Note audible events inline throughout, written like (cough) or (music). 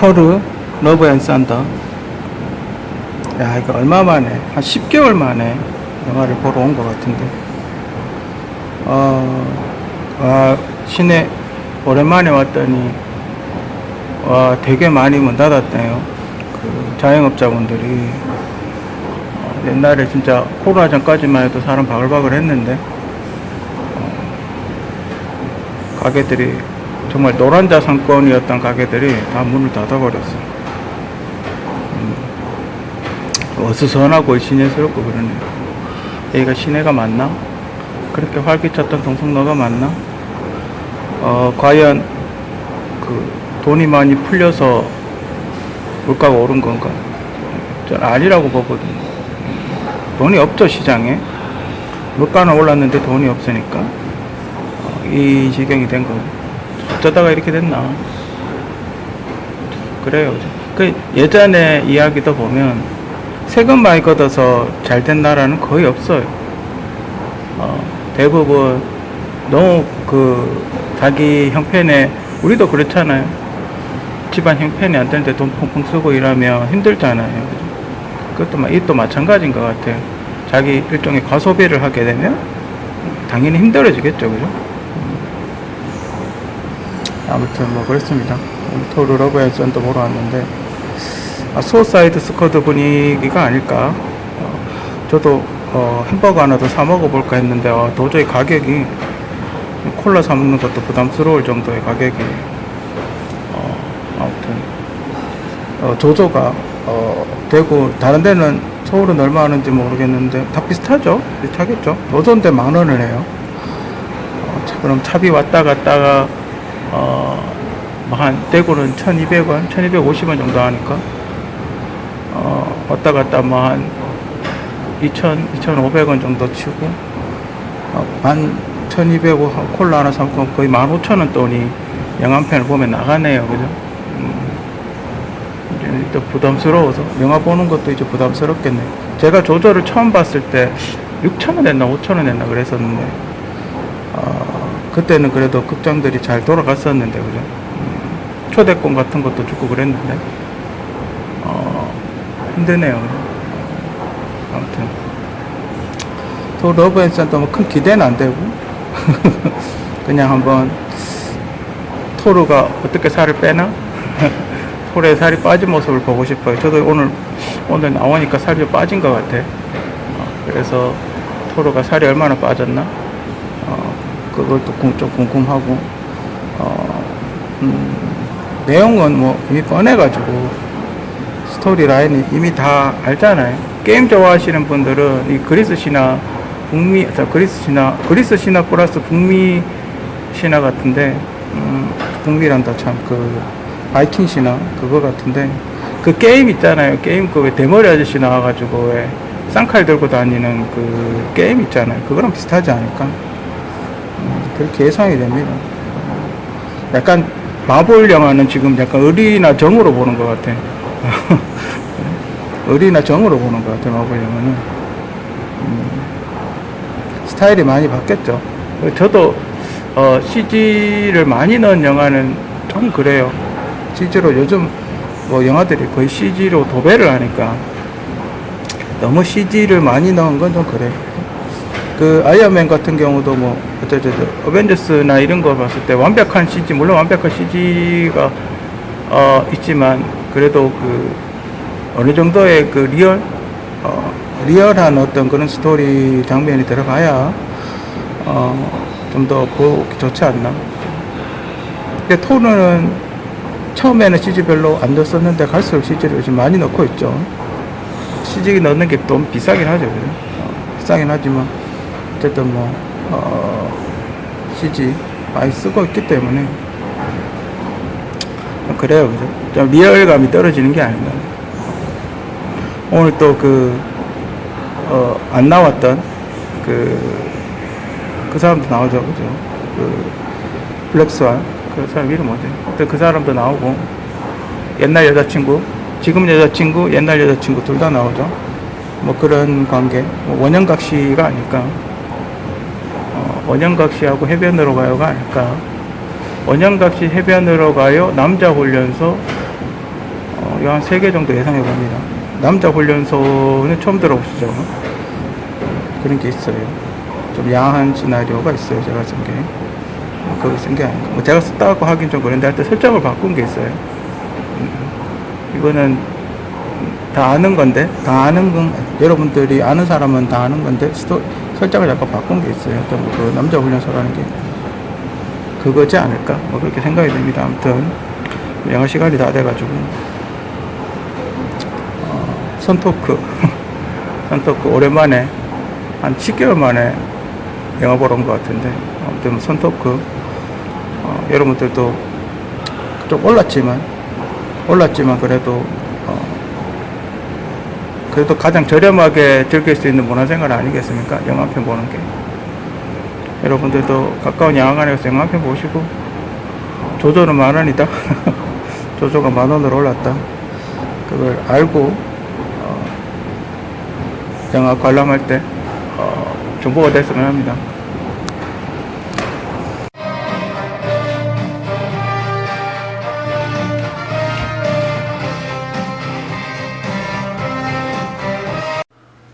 터르 러브 앤 산더. 야 이거 얼마 만에 한 10개월 만에 영화를 보러 온 것 같은데. 어, 아, 시내 오랜만에 왔더니 와 되게 많이 문 닫았대요. 그 자영업자분들이. 어, 옛날에 진짜 코로나 전까지만 해도 사람 바글바글 했는데 어, 가게들이 정말 노란자 상권이었던 가게들이 다 문을 닫아버렸어. 음, 어수선하고 시내스럽고 그러네. 여기가 시내가 맞나? 그렇게 활기찼던 동성로가 맞나? 어, 과연 그 돈이 많이 풀려서 물가가 오른 건가? 전 아니라고 보거든요. 돈이 없죠, 시장에. 물가는 올랐는데 돈이 없으니까. 어, 이 지경이 된 거고. 어쩌다가 이렇게 됐나. 그래요. 그 예전에 이야기도 보면 세금 많이 걷어서 잘 된 나라는 거의 없어요. 어, 대부분 너무 그 자기 형편에 우리도 그렇잖아요. 집안 형편이 안 되는데 돈 펑펑 쓰고 일하면 힘들잖아요. 그것도 마- 이또 마찬가지인 것 같아요. 자기 일종의 과소비를 하게 되면 당연히 힘들어지겠죠, 그죠? 아무튼 뭐 그렇습니다. 오늘 토르 러브앤 썬도 보러 왔는데 아, 수어사이드 스쿼드 분위기가 아닐까. 어, 저도 어, 햄버거 하나 더 사 먹어볼까 했는데 어, 도저히 가격이 콜라 사 먹는 것도 부담스러울 정도의 가격이 어, 아무튼 어, 조조가 어, 되고 다른 데는 서울은 얼마 하는지 모르겠는데 다 비슷하죠? 비슷하겠죠? 노조인데 만 원을 해요. 어, 차- 그럼 차비 왔다 갔다가 어, 뭐한 대구는 1,200원, 1,250원 정도 하니까 어, 왔다 갔다 뭐 한 2,000, 2,500원 정도 치고 어, 한 1,200원 콜라 하나 사고 거의 15,000원 돈이 영화 한 편을 보면 나가네요, 그죠? 음, 또 부담스러워서 영화 보는 것도 이제 부담스럽겠네. 제가 조조를 처음 봤을 때 6,000원 냈나 5,000원 냈나 그랬었는데 어, 그때는 그래도 극장들이 잘 돌아갔었는데 그죠? 음, 초대권 같은 것도 주고 그랬는데 어, 힘드네요. 아무튼 또 러브 앤 산도 뭐큰 기대는 안 되고 (laughs) 그냥 한번 토르가 어떻게 살을 빼나? (laughs) 토르의 살이 빠진 모습을 보고 싶어요. 저도 오늘 오늘 나오니까 살이 좀 빠진 것 같아. 어, 그래서 토르가 살이 얼마나 빠졌나? 어, 그걸 또좀 궁금하고 어, 음, 내용은 뭐 이미 뻔해가지고 스토리 라인이 이미 다 알잖아요. 게임 좋아하시는 분들은 이 그리스 신화 북미 저 그리스 신화 그리스 신화 플러스 북미 신화 같은데 음, 북미란다 참 그 바이킹 신화 그거 같은데 그 게임 있잖아요. 게임 그왜 대머리 아저씨 나와가지고 왜 쌍칼 들고 다니는 그 게임 있잖아요. 그거랑 비슷하지 않을까? 음, 그렇게 예상이 됩니다. 약간 마블 영화는 지금 약간 의리나 정으로 보는 것 같아. (laughs) 의리나 정으로 보는 것 같아 마블 영화는. 음, 스타일이 많이 바뀌었죠. 저도 어, CG를 많이 넣은 영화는 좀 그래요. 실제로 요즘 뭐 영화들이 거의 CG로 도배를 하니까 너무 CG를 많이 넣은 건 좀 그래. 그 아이언맨 같은 경우도 뭐 어쩌저쩌 어벤져스나 이런 거 봤을 때 완벽한 CG 물론 완벽한 CG가 어 있지만 그래도 그 어느 정도의 그 리얼 어 리얼한 어떤 그런 스토리 장면이 들어가야 어 좀 더 보기 좋지 않나. 근데 토르는 처음에는 CG 별로 안 넣었었는데 갈수록 CG를 요즘 많이 넣고 있죠. CG 넣는 게 좀 비싸긴 하죠. 그죠? 어, 비싸긴 하지만 어쨌든 뭐 어, CG 많이 쓰고 있기 때문에 좀 그래요, 그죠? 좀 리얼감이 떨어지는 게 아닌가. 오늘 또 그, 어, 안 나왔던 그, 그 사람도 나오죠, 그죠? 그, 블랙스완. 그 사람 이름 뭐지? 근데 그 사람도 나오고, 옛날 여자친구, 지금 여자친구, 옛날 여자친구 둘 다 나오죠. 뭐 그런 관계. 뭐 원영각 씨가 아닐까. 어, 원영각 씨하고 해변으로 가요가 아닐까. 원영각 씨 해변으로 가요. 남자 훈련소 한세개 정도 예상해 봅니다. 남자 훈련소는 처음 들어보시죠? 그런 게 있어요. 좀 야한 시나리오가 있어요. 제가 쓴 게. 뭐 그거 쓴 게 아니고. 뭐 제가 썼다고 하긴 좀 그런데 하여튼 설정을 바꾼 게 있어요. 음, 이거는 다 아는 건데, 다 아는 건, 여러분들이 아는 사람은 다 아는 건데, 스토, 설정을 약간 바꾼 게 있어요. 어떤 뭐그 남자 훈련소라는 게. 그거지 않을까? 뭐 그렇게 생각이 됩니다. 아무튼, 영어 시간이 다 돼가지고. 어, 선토크. (laughs) 선토크 오랜만에, 한 10개월 만에 영화 보러 온 것 같은데, 아무튼 선토크. 어, 여러분들도 좀 올랐지만, 올랐지만 그래도, 어, 그래도 가장 저렴하게 즐길 수 있는 문화생활 아니겠습니까? 영화 한 편 보는 게. 여러분들도 가까운 영화관에 가서 영화 한 편 보시고, 조조는 만 원이다. (laughs) 조조가 만 원으로 올랐다. 그걸 알고, 어, 영화 관람할 때, 어, 정보가 됐으면 합니다.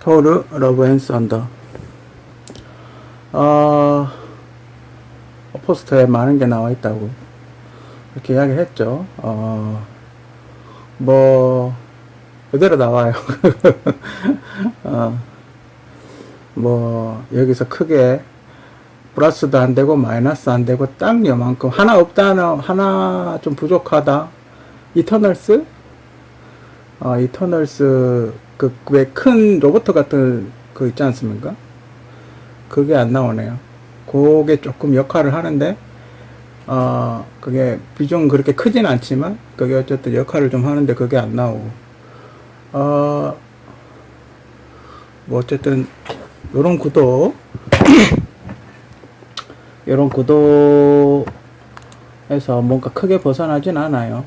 토르 러브 앤 썬더 어, 포스터에 많은 게 나와 있다고 이렇게 이야기를 했죠. 어, 뭐 그대로 나와요. (laughs) 어, 뭐 여기서 크게 플러스도 안 되고 마이너스 안 되고 딱 요만큼 하나 없다는 하나 좀 부족하다. 이터널스? 어, 이터널스 그 왜 큰 로봇 같은 그 있지 않습니까? 그게 안 나오네요. 그게 조금 역할을 하는데 어 그게 비중 그렇게 크진 않지만 그게 어쨌든 역할을 좀 하는데 그게 안 나오고 어 뭐 어쨌든 요런 구도 (coughs) 요런 구도에서 뭔가 크게 벗어나진 않아요.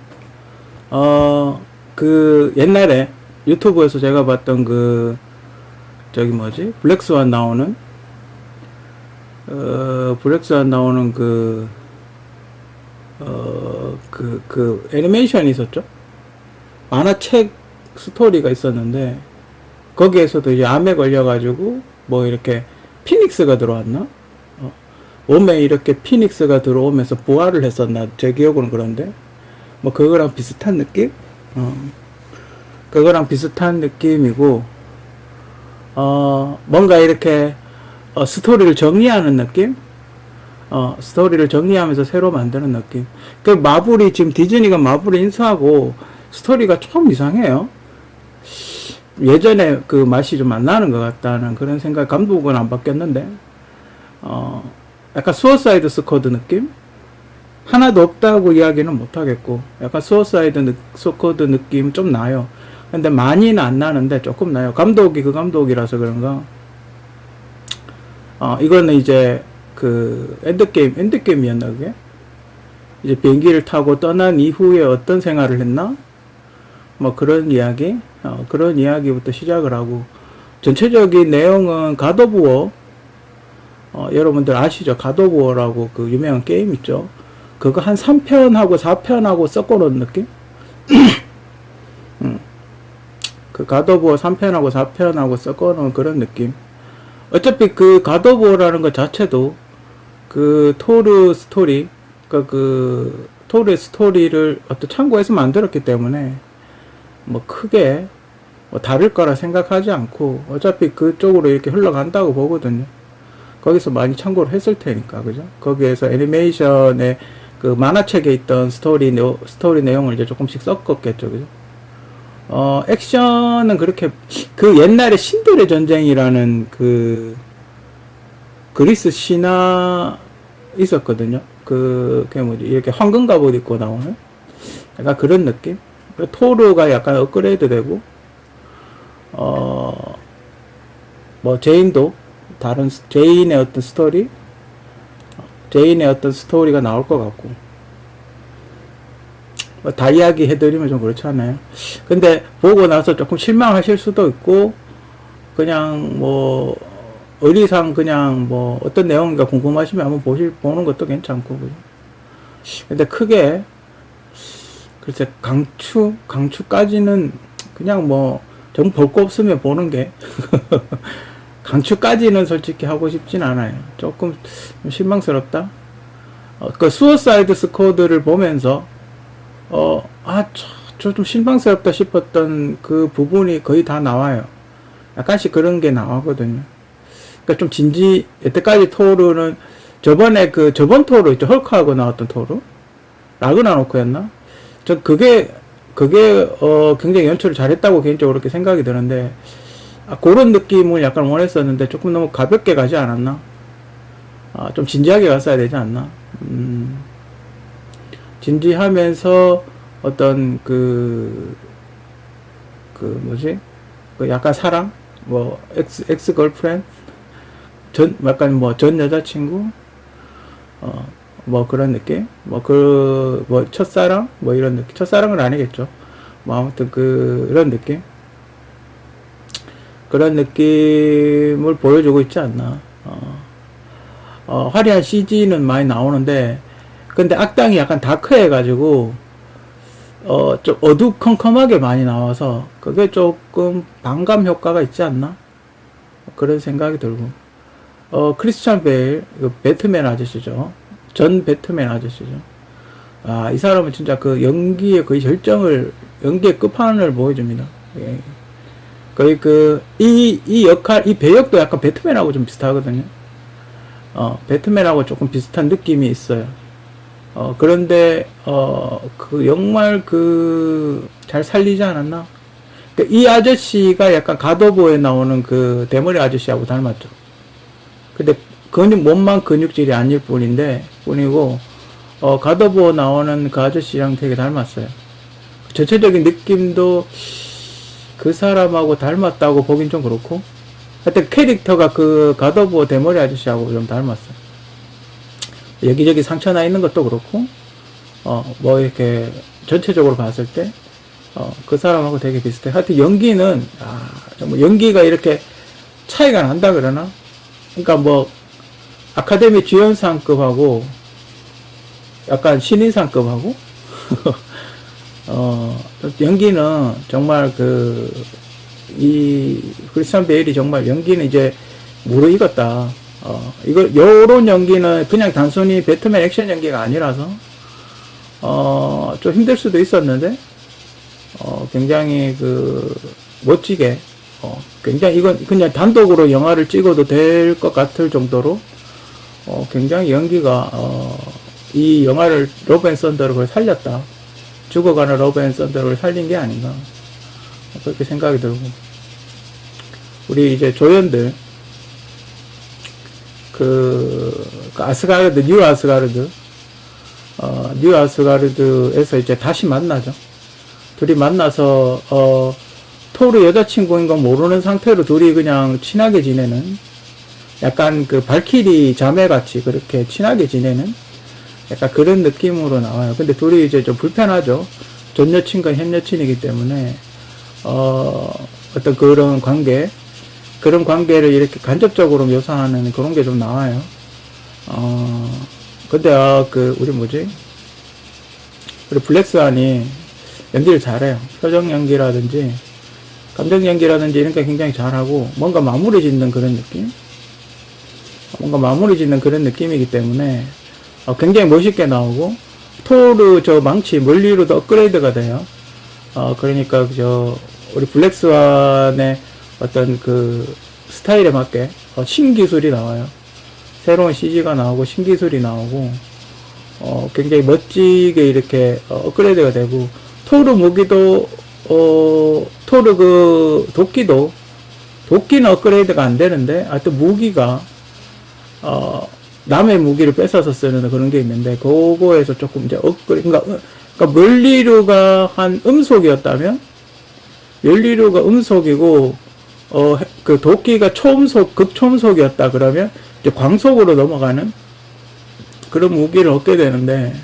어, 그 옛날에 유튜브에서 제가 봤던 그 저기 뭐지 블랙스완 나오는 어 블랙스완 나오는 그 어, 그, 그, 애니메이션이 있었죠? 만화책 스토리가 있었는데, 거기에서도 이제 암에 걸려가지고, 뭐 이렇게, 피닉스가 들어왔나? 어, 몸에 이렇게 피닉스가 들어오면서 부활을 했었나? 제 기억으로는 그런데. 뭐 그거랑 비슷한 느낌? 어. 그거랑 비슷한 느낌이고, 어, 뭔가 이렇게, 어, 스토리를 정리하는 느낌? 어, 스토리를 정리하면서 새로 만드는 느낌. 그 마블이, 지금 디즈니가 마블을 인수하고, 스토리가 좀 이상해요. 예전에 그 맛이 좀 안 나는 것 같다는 그런 생각, 감독은 안 바뀌었는데, 어, 약간 수어사이드 스쿼드 느낌? 하나도 없다고 이야기는 못 하겠고, 약간 수어사이드 느, 스쿼드 느낌 좀 나요. 근데 많이는 안 나는데 조금 나요. 감독이 그 감독이라서 그런가. 어, 이거는 이제 그 엔드게임, 엔드게임이었나 그게? 이제 비행기를 타고 떠난 이후에 어떤 생활을 했나? 뭐 그런 이야기, 어, 그런 이야기부터 시작을 하고 전체적인 내용은 가도부어 어, 여러분들 아시죠? 가도부어라고 그 유명한 게임 있죠? 그거 한 3편하고 4편하고 섞어 놓은 느낌? (clears throat) 음. 그 가도부어 3편하고 4편하고 섞어놓은 그런 느낌. 어차피 그 가도부어라는 것 자체도 그 토르 스토리, 그러니까 그 토르의 스토리를 어떤 참고해서 만들었기 때문에 뭐 크게 뭐 다를 거라 생각하지 않고 어차피 그쪽으로 이렇게 흘러간다고 보거든요. 거기서 많이 참고를 했을 테니까, 그죠? 거기에서 애니메이션의 그 만화책에 있던 스토리, 내, 스토리 내용을 이제 조금씩 섞었겠죠, 그죠? 어, 액션은 그렇게, 그 옛날에 신들의 전쟁이라는 그, 그리스 신화 있었거든요. 그, 그게 뭐지, 이렇게 황금 갑옷 입고 나오는? 약간 그런 느낌? 그리고 토르가 약간 업그레이드 되고, 어, 뭐, 제인도, 다른, 스- 제인의 어떤 스토리? 제인의 어떤 스토리가 나올 것 같고. 뭐, 다 이야기 해드리면 좀 그렇지 않아요? 근데, 보고 나서 조금 실망하실 수도 있고, 그냥 뭐, 의리상 그냥 뭐, 어떤 내용인가 궁금하시면 한번 보실, 보는 것도 괜찮고? 근데 크게, 글쎄 강추 강추까지는 그냥 뭐 정 볼 거 없으면 보는 게 (laughs) 강추까지는 솔직히 하고 싶진 않아요. 조금 실망스럽다. 어, 그 수어사이드 스쿼드를 보면서 어 아 저 좀 실망스럽다 싶었던 그 부분이 거의 다 나와요. 약간씩 그런 게 나오거든요. 그러니까 좀 진지 여태까지 토르는 저번에 그 저번 토르 있죠 헐크하고 나왔던 토르 라그나노크였나? 저 그게 그게 어 굉장히 연출을 잘했다고 개인적으로 그렇게 생각이 드는데 아, 그런 느낌을 약간 원했었는데 조금 너무 가볍게 가지 않았나? 아, 좀 진지하게 갔어야 되지 않나? 음, 진지하면서 어떤 그, 그 뭐지? 그 약간 사랑? 뭐, 엑스, 엑스 걸프렌드? 전, 약간 뭐, 전 여자친구? 어, 뭐 그런 느낌? 뭐 그, 뭐 첫사랑? 뭐 이런 느낌? 첫사랑은 아니겠죠. 뭐 아무튼 그, 이런 느낌? 그런 느낌을 보여주고 있지 않나. 어, 어, 화려한 CG는 많이 나오는데, 근데 악당이 약간 다크해가지고, 어, 좀 어두컴컴하게 많이 나와서, 그게 조금 반감 효과가 있지 않나? 그런 생각이 들고. 어, 크리스찬 베일, 그 배트맨 아저씨죠. 전 배트맨 아저씨죠. 아, 이 사람은 진짜 그 연기의 거의 절정을, 연기의 끝판을 보여줍니다. 예. 거의 그, 이, 이 역할, 이 배역도 약간 배트맨하고 좀 비슷하거든요. 어, 배트맨하고 조금 비슷한 느낌이 있어요. 어, 그런데, 어, 그, 정말 그, 잘 살리지 않았나? 그이 아저씨가 약간 가도보에 나오는 그 대머리 아저씨하고 닮았죠. 근데, 근육, 몸만 근육질이 아닐 뿐인데, 뿐이고, 어, 가도보 나오는 그 아저씨랑 되게 닮았어요. 전체적인 느낌도 그 사람하고 닮았다고 보긴 좀 그렇고, 하여튼 캐릭터가 그 가도보 대머리 아저씨하고 좀 닮았어요. 여기저기 상처 나 있는 것도 그렇고, 어, 뭐 이렇게 전체적으로 봤을 때, 어, 그 사람하고 되게 비슷해. 하여튼 연기는, 아, 정말 연기가 이렇게 차이가 난다 그러나? 그러니까 뭐, 아카데미 주연상급하고, 약간 신인상급하고, (laughs) 어, 연기는 정말 그, 이, 크리스찬 베일이 정말 연기는 이제 무르익었다. 어, 이거, 요런 연기는 그냥 단순히 배트맨 액션 연기가 아니라서, 어, 좀 힘들 수도 있었는데, 어, 굉장히 그, 멋지게, 어, 굉장히 이건 그냥 단독으로 영화를 찍어도 될 것 같을 정도로, 어, 굉장히 연기가, 어, 이 영화를 로벤 썬더를 살렸다. 죽어가는 로벤 썬더를 살린 게 아닌가. 그렇게 생각이 들고. 우리 이제 조연들, 그, 그 아스가르드, 뉴 아스가르드, 어, 뉴 아스가르드에서 이제 다시 만나죠. 둘이 만나서, 어, 토르 여자친구인 건 모르는 상태로 둘이 그냥 친하게 지내는, 약간 그 발키리 자매같이 그렇게 친하게 지내는, 약간 그런 느낌으로 나와요. 근데 둘이 이제 좀 불편하죠. 전 여친과 현 여친이기 때문에, 어, 어떤 그런 관계, 그런 관계를 이렇게 간접적으로 묘사하는 그런 게 좀 나와요. 어, 근데, 아, 그, 우리 뭐지? 우리 블랙스완이 연기를 잘해요. 표정 연기라든지, 감정 연기라든지 이런 게 굉장히 잘하고, 뭔가 마무리 짓는 그런 느낌? 뭔가 마무리 짓는 그런 느낌이기 때문에, 어, 굉장히 멋있게 나오고, 토르 저 망치 멀리로도 업그레이드가 돼요. 어, 그러니까, 저, 우리 블랙스완의 어떤 그 스타일에 맞게 어, 신기술이 나와요. 새로운 CG가 나오고 신기술이 나오고 어, 굉장히 멋지게 이렇게 어, 업그레이드가 되고 토르 무기도 어, 토르 그 도끼도 도끼는 업그레이드가 안 되는데 하여튼 무기가 어, 남의 무기를 뺏어서 쓰는 그런 게 있는데 그거에서 조금 이제 업그레이드 그러니까, 그러니까 한 음속이었다면 열리루가 음속이고 어 그 도끼가 초음속 극초음속이었다 그러면 이제 광속으로 넘어가는 그런 무기를 얻게 되는데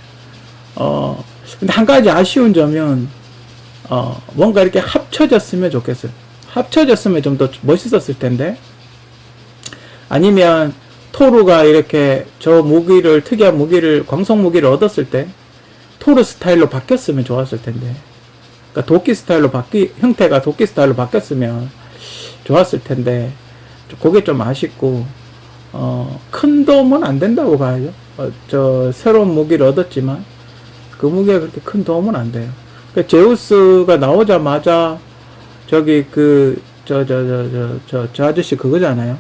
어 근데 한 가지 아쉬운 점은 어 뭔가 이렇게 합쳐졌으면 좋겠어요. 합쳐졌으면 좀 더 멋있었을 텐데 아니면 토르가 이렇게 저 무기를 특이한 무기를 광속 무기를 얻었을 때 토르 스타일로 바뀌었으면 좋았을 텐데. 그러니까 도끼 스타일로 바뀌, 형태가 도끼 스타일로 바뀌었으면 좋았을 텐데, 좀 그게 좀 아쉽고, 어, 큰 도움은 안 된다고 봐야죠. 어, 저, 새로운 무기를 얻었지만, 그 무기가 그렇게 큰 도움은 안 돼요. 그 제우스가 나오자마자, 저기 그, 저, 저, 저, 저, 저, 저 아저씨 그거잖아요.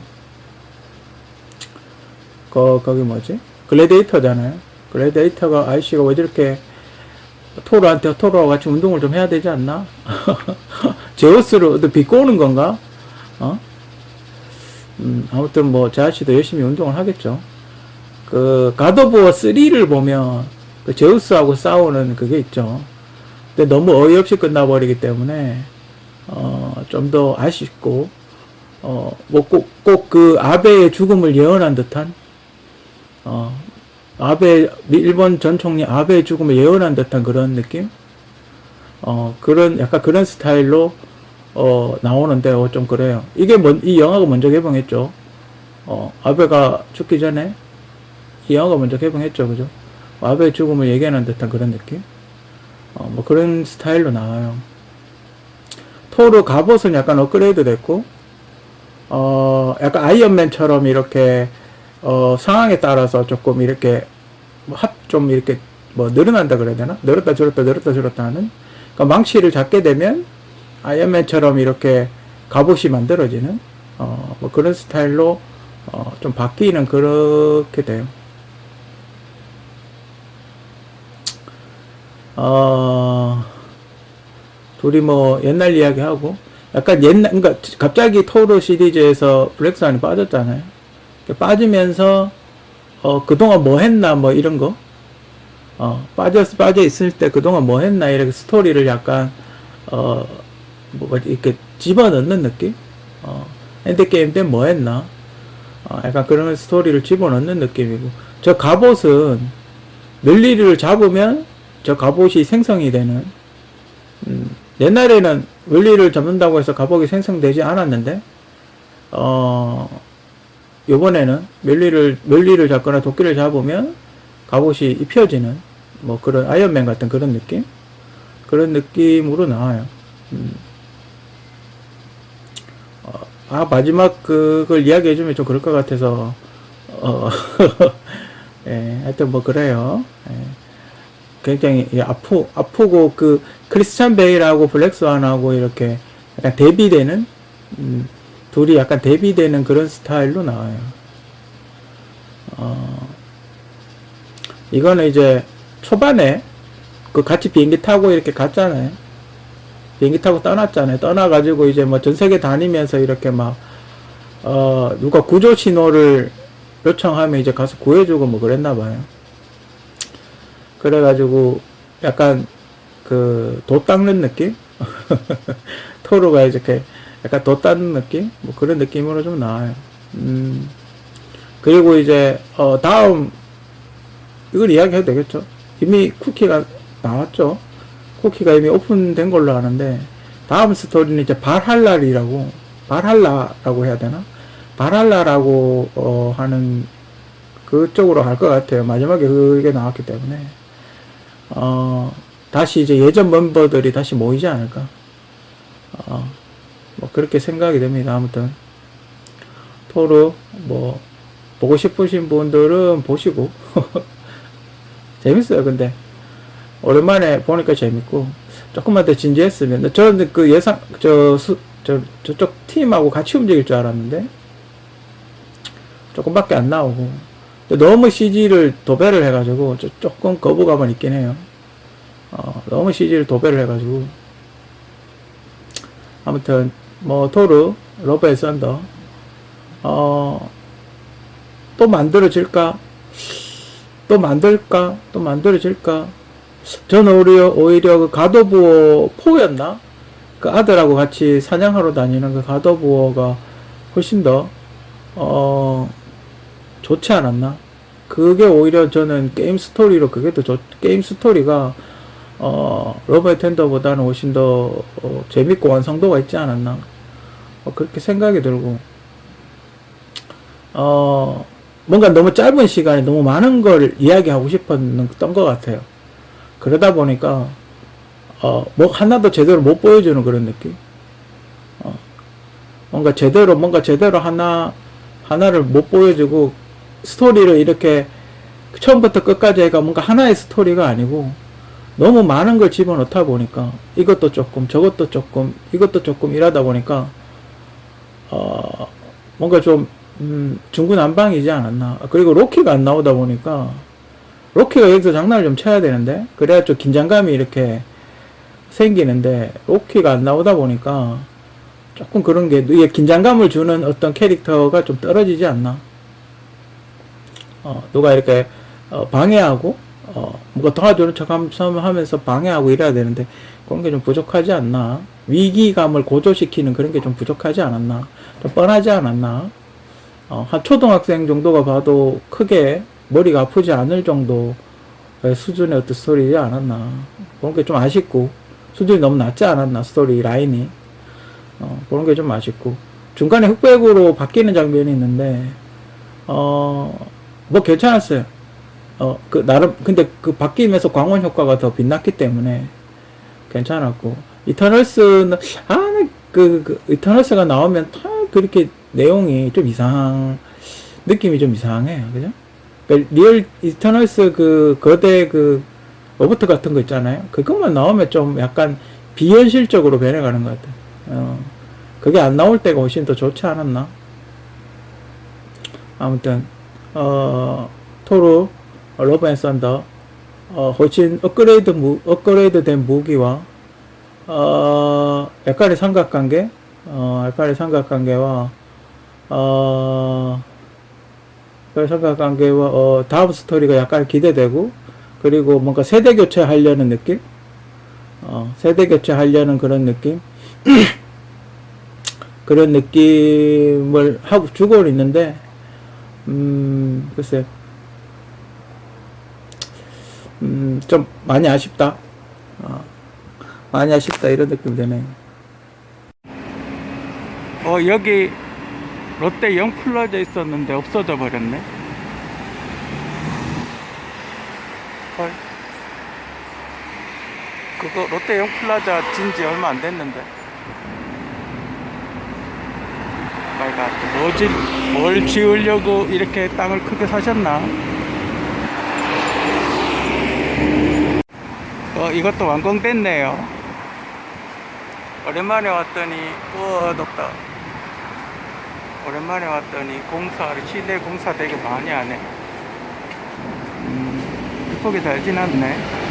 거, 거기 뭐지? 글래디에이터잖아요. 글래디에이터가 아저씨가 왜 저렇게 토르한테 토르와 같이 운동을 좀 해야 되지 않나? (laughs) 제우스를 어디 비꼬는 건가? 어? 음, 아무튼 뭐, 제 아저씨도 열심히 운동을 하겠죠. 그, 가도부어 3를 보면, 그 제우스하고 싸우는 그게 있죠. 근데 너무 어이없이 끝나버리기 때문에, 어, 좀 더 아쉽고, 어, 뭐 꼭, 꼭그 아베의 죽음을 예언한 듯한, 어, 아베, 일본 전 총리 아베의 죽음을 예언한 듯한 그런 느낌? 어, 그런, 약간 그런 스타일로, 어, 나오는데, 어, 좀 그래요. 이게 뭔, 이 영화가 먼저 개봉했죠. 어, 아베가 죽기 전에, 이 영화가 먼저 개봉했죠. 그죠? 아베의 죽음을 얘기하는 듯한 그런 느낌? 어, 뭐 그런 스타일로 나와요. 토르 갑옷은 약간 업그레이드 됐고, 어, 약간 아이언맨처럼 이렇게, 어, 상황에 따라서 조금 이렇게, 뭐 합, 좀 이렇게, 뭐, 늘어난다 그래야 되나? 늘었다 줄었다 늘었다 줄었다 하는? 그러니까 망치를 잡게 되면, 아이언맨처럼 이렇게 갑옷이 만들어지는, 어, 뭐 그런 스타일로, 어, 좀 바뀌는 그렇게 돼요. 어, 둘이 뭐 옛날 이야기 하고 약간 옛날 그러니까 갑자기 토르 시리즈에서 블랙스완이 빠졌잖아요. 빠지면서 어 그동안 뭐 했나 뭐 이런 거. 어 빠져 빠져 있을 때 그동안 뭐 했나 이렇게 스토리를 약간 어 뭐 이렇게 집어넣는 느낌. 어 엔드 게임 때 뭐 했나. 어 약간 그런 스토리를 집어넣는 느낌이고 저 갑옷은 멜리를 잡으면 저 갑옷이 생성이 되는 음, 옛날에는 원리를 잡는다고 해서 갑옷이 생성되지 않았는데 어 요번에는 멸리를 멸리를 잡거나 도끼를 잡으면 갑옷이 입혀지는 뭐 그런 아이언맨 같은 그런 느낌 그런 느낌으로 나와요. 음. 어, 아 마지막 그걸 이야기해주면 좀 그럴 것 같아서 어 (laughs) 예, 하여튼 뭐 그래요. 예. 굉장히 예, 아프 아프고 그 크리스찬 베일하고 블랙스완하고 이렇게 약간 대비되는 음, 둘이 약간 대비되는 그런 스타일로 나와요. 어, 이거는 이제 초반에 그 같이 비행기 타고 이렇게 갔잖아요. 비행기 타고 떠났잖아요. 떠나가지고 이제 뭐 전 세계 다니면서 이렇게 막, 어, 누가 구조 신호를 요청하면 이제 가서 구해주고 뭐 그랬나 봐요. 그래가지고 약간 그 도 닦는 느낌? (laughs) 토르가 이렇게 약간 도 닦는 느낌? 뭐 그런 느낌으로 좀 나와요. 음. 그리고 이제 어 다음 이걸 이야기해도 되겠죠? 이미 쿠키가 나왔죠? 쿠키가 이미 오픈된 걸로 아는데 다음 스토리는 이제 발할랄이라고 발할라라고 해야 되나? 발할라라고 어 하는 그쪽으로 갈 것 같아요. 마지막에 그게 나왔기 때문에. 어, 다시 이제 예전 멤버들이 다시 모이지 않을까. 어, 뭐 그렇게 생각이 됩니다. 아무튼 토르 뭐 보고 싶으신 분들은 보시고 (laughs) 재밌어요. 근데 오랜만에 보니까 재밌고 조금만 더 진지했으면 저는 그 예상 저, 수, 저 저쪽 팀하고 같이 움직일 줄 알았는데 조금밖에 안 나오고 너무 CG를 도배를 해가지고 저 조금 거부감은 있긴 해요. 어, 너무 CG를 도배를 해가지고 아무튼 뭐 토르 로베 썬더 어, 또 만들어질까? 또 만들까? 또 만들어질까? 저는 오히려, 오히려 그 가도부어 포였나? 그 아들하고 같이 사냥하러 다니는 그 가도부어가 훨씬 더, 어, 좋지 않았나? 그게 오히려 저는 게임 스토리로 그게 더 좋, 게임 스토리가 어, 로버트 텐더보다는 훨씬 더 어, 재밌고 완성도가 있지 않았나? 어, 그렇게 생각이 들고 어, 뭔가 너무 짧은 시간에 너무 많은 걸 이야기하고 싶었던 것 같아요. 그러다 보니까 어, 뭐 하나도 제대로 못 보여주는 그런 느낌. 어, 뭔가 제대로 뭔가 제대로 하나 하나를 못 보여주고 스토리를 이렇게 처음부터 끝까지 해가 뭔가 하나의 스토리가 아니고 너무 많은 걸 집어넣다 보니까 이것도 조금 저것도 조금 이것도 조금 이러다 보니까 어 뭔가 좀 음, 중구난방이지 않았나 그리고 로키가 안 나오다 보니까 로키가 여기서 장난을 좀 쳐야 되는데 그래야 좀 긴장감이 이렇게 생기는데 로키가 안 나오다 보니까 조금 그런 게 이게 긴장감을 주는 어떤 캐릭터가 좀 떨어지지 않나. 어, 누가 이렇게 어, 방해하고 어, 뭔가 도와주는 척 함- 하면서 방해하고 이래야 되는데 그런 게 좀 부족하지 않나. 위기감을 고조시키는 그런 게 좀 부족하지 않았나. 좀 뻔하지 않았나. 어, 한 초등학생 정도가 봐도 크게 머리가 아프지 않을 정도의 수준의 어떤 스토리지 않았나 그런 게 좀 아쉽고 수준이 너무 낮지 않았나 스토리 라인이 어, 그런 게 좀 아쉽고 중간에 흑백으로 바뀌는 장면이 있는데 어 뭐 괜찮았어요. 어, 그, 나름, 근데 그 바뀌면서 광원 효과가 더 빛났기 때문에 괜찮았고, 이터널스는, 아, 그, 그, 이터널스가 나오면 다 그렇게 내용이 좀 이상, 느낌이 좀 이상해요. 그죠? 그 리얼 이터널스 그, 거대 그, 로버트 같은 거 있잖아요. 그것만 나오면 좀 약간 비현실적으로 변해가는 것 같아요. 어, 그게 안 나올 때가 훨씬 더 좋지 않았나? 아무튼, 어, 토르, 어, 러브 앤 썬더, 어, 훨씬 업그레이드 무, 업그레이드 된 무기와, 어, 약간의 삼각관계, 어, 약간의 삼각관계와, 어, 삼각관계와, 어, 다음 스토리가 약간 기대되고, 그리고 뭔가 세대 교체 하려는 느낌? 어, 세대 교체 하려는 그런 느낌? (clears throat) 그런 느낌을 하고 주고 있는데, 음, 글쎄, 음, 좀 많이 아쉽다. 어, 많이 아쉽다 이런 느낌 드네. 어 여기 롯데 영플라자 있었는데 없어져 버렸네. 헐. 그거 롯데 영플라자 진지 얼마 안 됐는데. 말가 뭐지 뭘 지으려고 이렇게 땅을 크게 사셨나? 어 이것도 완공됐네요. 오랜만에 왔더니 우와 덥다. 오랜만에 왔더니 공사를 실내 공사 되게 많이 하네. 음, 이쁘게 잘 지났네.